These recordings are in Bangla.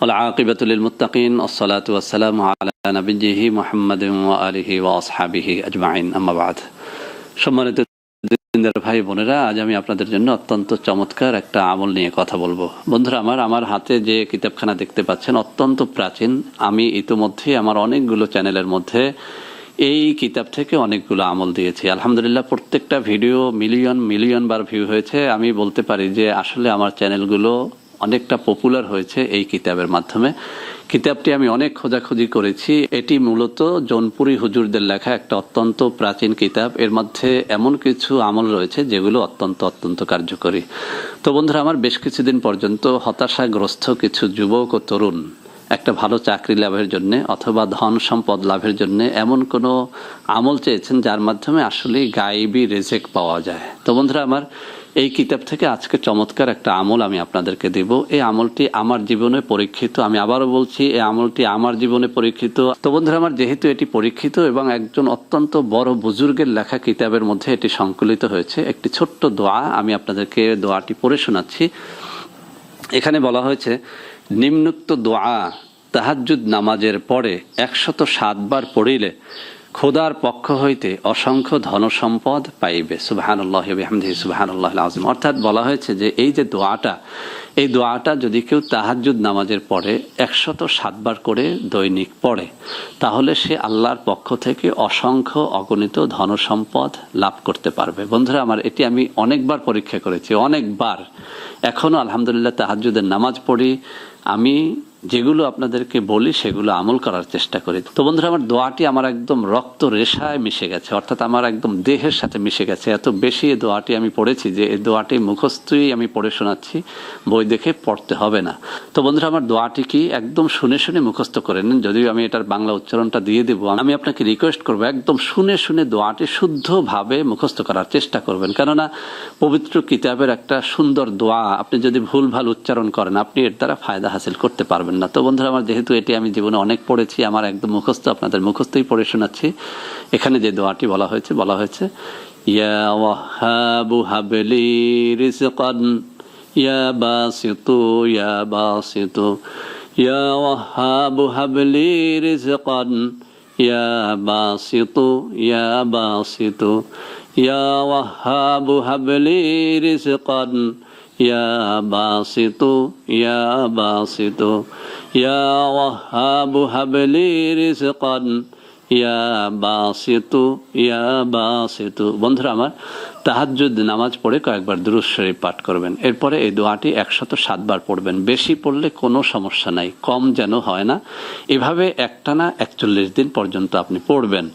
والعاقبة للمتقين والصلاة والسلام على نبيه محمد وآله وأصحابه أجمعين أما بعد সম্মানিত দিনদার ভাই বোনেরা আজ আমি আপনাদের জন্য অত্যন্ত চমৎকার একটা আমল নিয়ে কথা বলবো বন্ধুরা আমার আমার হাতে যে কিতাবখানা দেখতে পাচ্ছেন অত্যন্ত প্রাচীন আমি ইতোমধ্যে আমার অনেকগুলো চ্যানেলের মধ্যে এই কিতাব থেকে অনেকগুলো আমল দিয়েছি আলহামদুলিল্লাহ প্রত্যেকটা ভিডিও মিলিয়ন মিলিয়ন বার ভিউ হয়েছে আমি বলতে পারি যে আসলে আমার চ্যানেলগুলো অনেকটা পপুলার হয়েছে এই কিতাবের মাধ্যমে। কিতাবটি আমি অনেক খোঁজাখুঁজি করেছি। এটি মূলত জৌনপুরি হুজুরদের লেখা একটা অত্যন্ত প্রাচীন কিতাব। এর মধ্যে এমন কিছু আমল রয়েছে যেগুলো অত্যন্ত অত্যন্ত কার্যকরী। তো বন্ধুরা, আমার বেশ কিছুদিন পর্যন্ত হতাশাগ্রস্ত কিছু যুবক ও তরুণ একটা ভালো চাকরি লাভের জন্য অথবা ধন সম্পদ লাভের জন্য এমন কোনো আমল চেয়েছেন যার মাধ্যমে আসলে গায়েবী রেজেক পাওয়া যায়। তো বন্ধুরা, আমার এই কিতাব থেকে আজকে চমৎকার একটা আমল আমি আপনাদেরকে দেব। এই আমলটি আমার জীবনে পরীক্ষিত। আমি আবারও বলছি, এই আমলটি আমার জীবনে পরীক্ষিত। তো বন্ধুরা, আমার যেহেতু এটি পরীক্ষিত এবং একজন অত্যন্ত বড় বুজুর্গের লেখা কিতাবের মধ্যে এটি সংকলিত হয়েছে, একটি ছোট্ট দোয়া আমি আপনাদেরকে দোয়াটি পড়ে শোনাচ্ছি। এখানে বলা হয়েছে, নিম্নুক্ত দোয়া তাহাজ্জুদ নামাজের পরে একশত সাতবার পড়িলে খোদার পক্ষ হইতে অসংখ্য ধনসম্পদ পাইবে। সুবাহান্লাহ হামদি সুবাহান্লাহ আজিম অর্থাৎ বলা হয়েছে যে এই যে দোয়াটা, এই দোয়াটা যদি কেউ তাহাজ্জুদ নামাজের পরে একশত সাতবার করে দৈনিক পড়ে, তাহলে সে আল্লাহর পক্ষ থেকে অসংখ্য অগণিত ধনসম্পদ লাভ করতে পারবে। বন্ধুরা, আমার এটি আমি অনেকবার পরীক্ষা করেছি, অনেকবার। এখনও আলহামদুলিল্লাহ তাহাজ্জুদের নামাজ পড়ি। আমি যেগুলো আপনাদেরকে বলি, সেগুলো আমল করার চেষ্টা করি। তো বন্ধুরা, আমার দোয়াটি আমার একদম রক্ত রেশায় মিশে গেছে, অর্থাৎ আমার একদম দেহের সাথে মিশে গেছে। এত বেশি এই দোয়াটি আমি পড়েছি যে এই দোয়াটি মুখস্থই আমি পড়ে শোনাচ্ছি, বই দেখে পড়তে হবে না। তো বন্ধুরা, আমার দোয়াটি কি একদম শুনে শুনে মুখস্থ করে নেন, যদিও আমি এটার বাংলা উচ্চারণটা দিয়ে দেবো। আমি আপনাকে রিকোয়েস্ট করব, একদম শুনে শুনে দোয়াটি শুদ্ধভাবে মুখস্থ করার চেষ্টা করবেন। কেননা, পবিত্র কিতাবের একটা সুন্দর দোয়া, আপনি যদি ভুল ভালো উচ্চারণ করেন, আপনি এর দ্বারা ফায়দা হাসিল করতে পারবেন। না। তো বন্ধুরা, আমার যেহেতু এটি আমি জীবনে অনেক পড়েছি, আমার একদম মুখস্থ, আপনাদের মুখস্থই পড়ে শোনাচ্ছি। এখানে যে দোয়াটি বলা হয়েছে বলা হয়েছে, ইয়া ওয়াহাবু ইয়া বাসিতু, ইয়া ইয়া ইয়া ইয়া ইয়া يا باسط يا باسط يا وهاب هب لي رزقا ইয়া বাসিতু ইয়া বাসিতু বন্ধুরা আমার তাহাজ্জুদ নামাজ পড়ে কয়েকবার দুরুদ শরীফ পাঠ করবেন এরপরে এই দোয়াটি একশত সাতবার পড়বেন বেশি পড়লে কোনো সমস্যা নাই কম যেন হয় না এভাবে একটানা একচল্লিশ দিন পর্যন্ত আপনি পড়বেন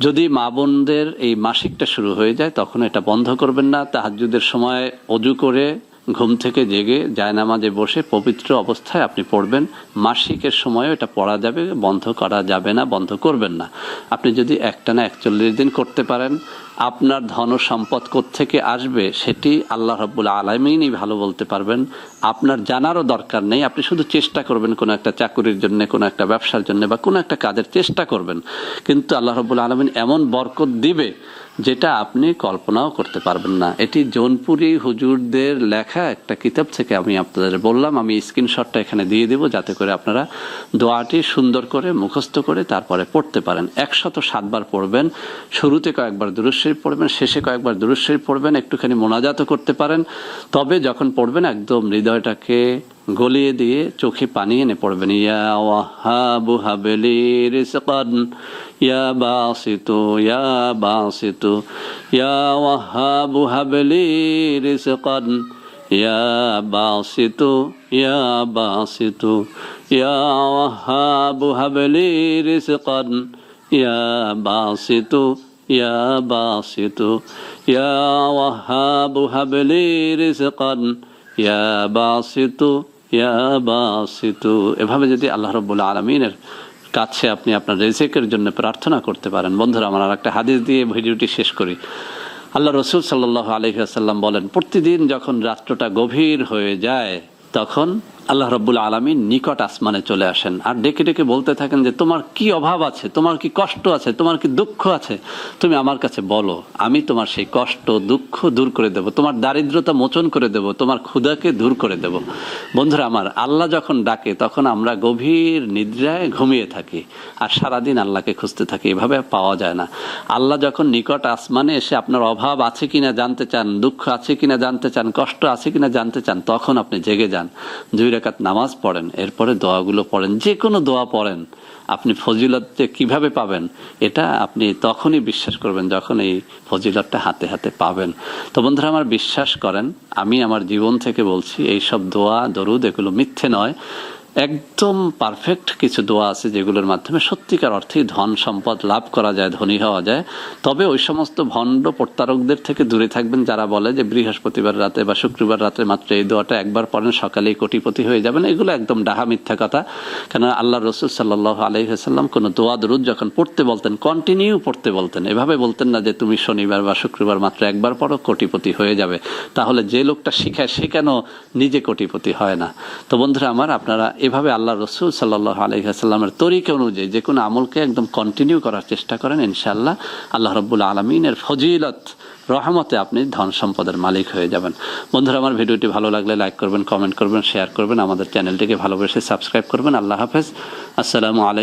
যদি মা বোনদের এই মাসিকটা শুরু হয়ে যায় তখন এটা বন্ধ করবেন না তাহাজ্জুদের সময় অজু করে ঘুম থেকে জেগে জায়নামাজে বসে পবিত্র অবস্থায় আপনি পড়বেন। মাসিকের সময়ও এটা পড়া যাবে, বন্ধ করা যাবে না, বন্ধ করবেন না। আপনি যদি একটানা একচল্লিশ দিন করতে পারেন, আপনার ধন সম্পদ থেকে আসবে সেটি আল্লাহ রব্বুল আলমিনই ভালো বলতে পারবেন। আপনার জানারও দরকার নেই, আপনি শুধু চেষ্টা করবেন কোনো একটা চাকুরির জন্য, কোনো একটা ব্যবসার জন্য বা কোনো একটা কাজের চেষ্টা করবেন। কিন্তু আল্লাহ রব্বুল আলমিন এমন বরকত দিবে যেটা আপনি কল্পনাও করতে পারবেন না। এটি জৌনপুরি হুজুরদের লেখা একটা কিতাব থেকে আমি আপনাদের বললাম। আমি স্ক্রিনশটটা এখানে দিয়ে দেবো যাতে করে আপনারা দোয়াটি সুন্দর করে, মুখস্থ করে তারপরে পড়তে পারেন। একশত সাতবার পড়বেন, শুরুতে কয়েকবার দুরুশ্বরী পড়বেন, শেষে কয়েকবার দুরুশ্বরী পড়বেন, একটুখানি মোনাজাত করতে পারেন। তবে যখন পড়বেন, একদম হৃদয়টাকে গলিয়ে দিয়ে চোখে পানি এনে পড়বেন, ইয়া ওয়াহাবু হাবেলি রিজকান, ইয়া বাসিতু ইয়া বাসিতু, ইয়া ওয়াহাবু হাবেলি রিজকান, ইয়া বাসিতু ইয়া বাসিতু, ইয়া ওয়াহাবু হাবেলি রিজকান, ইয়া বাসিতু ইয়া বাসিতু, ইয়া ওয়াহাবু হাবেলি রিজকান, ইয়া বাসিতু এভাবে যদি আল্লাহ রব্বুল আলমিনের কাছে আপনি আপনার রেজেকের জন্য প্রার্থনা করতে পারেন, বন্ধুরা, আমার একটা হাদিস দিয়ে ভিডিওটি শেষ করি। আল্লাহ রসুল সাল্লাহ আলহিহাসাল্লাম বলেন, প্রতিদিন যখন রাত্রটা গভীর হয়ে যায়, তখন আল্লাহ রব্বুল আলমীর নিকট আসমানে চলে আসেন। আর ডেকে ডেকে বলতে থাকেন যে, তোমার কি অভাব আছে? তোমার কি কষ্ট আছে? তোমার কি দুঃখ আছে? তুমি আমার কাছে বলো, আমি তোমার সেই কষ্ট, দুঃখ দূর করে দেব। তোমার দারিদ্রতা মোচন করে দেব। তোমার ক্ষুধাকে দূর করে দেব। বন্ধুরা আমার, আল্লাহ যখন ডাকে, তখন আমরা গভীর নিদ্রায় ঘুমিয়ে থাকি। আর সারাদিন আল্লাহকে খুঁজতে থাকি। এভাবে পাওয়া যায় না। আল্লাহ যখন নিকট আসমানে এসে আপনার অভাব আছে কিনা জানতে চান, দুঃখ আছে কিনা জানতে চান, কষ্ট আছে কিনা জানতে চান, তখন আপনি জেগে যান। দুই রেখাত নামাজ পড়েন, এরপরে দোয়াগুলো পড়েন যে কোনো দোয়া পড়েন, আপনি ফজিলত যে কীভাবে পাবেন, এটা আপনি তখনই বিশ্বাস করবেন যখন এই ফজিলতটা হাতে হাতে পাবেন। তো বন্ধুরা, আমার বিশ্বাস করেন, আমি আমার জীবন থেকে বলছি এই সব দোয়া, দরুদ, এগুলো মিথ্যে নয়। একদম পারফেক্ট কিছু দোয়া আছে যেগুলোর মাধ্যমে সত্যিকার অর্থেই ধন সম্পদ লাভ করা যায়, ধনী হওয়া যায়। তবে ওই সমস্ত ভণ্ড প্রতারকদের থেকে দূরে থাকবেন যারা বলে যে বৃহস্পতিবার রাতে বা শুক্রবার রাতে মাত্র এই দোয়াটা একবার পড়েন, সকালেই কোটিপতি হয়ে যাবেন। এগুলো একদম ডাহা মিথ্যা কথা। কেন আল্লাহ রসুল সাল্লাহ আলহিহাল্লাম কোনো দোয়া দরুদ যখন পড়তে বলতেন কন্টিনিউ পড়তে বলতেন, এভাবে বলতেন না যে তুমি শনিবার বা শুক্রবার মাত্র একবার পড়ো, কোটিপতি হয়ে যাবে। তাহলে যে লোকটা শিখায় সে কেন নিজে কোটিপতি হয় না? তো বন্ধুরা আমার, আপনারা এভাবে আল্লাহ রসুল সাল্লাহ আলহিহাস্লামের তরিকা অনুযায়ী যে কোনো আমলকে একদম কন্টিনিউ করার চেষ্টা করেন ইনশাল্লাহ আল্লাহ রব্বুল আলমিনের ফজিলত, রহমতে আপনি ধন সম্পদের মালিক হয়ে যাবেন। বন্ধুরা, আমার ভিডিওটি ভালো লাগলে লাইক করবেন কমেন্ট করবেন শেয়ার করবেন, আমাদের চ্যানেলটিকে ভালোবেসে সাবস্ক্রাইব করবেন। আল্লাহ হাফেজ। আসসালামু আলাইকুম।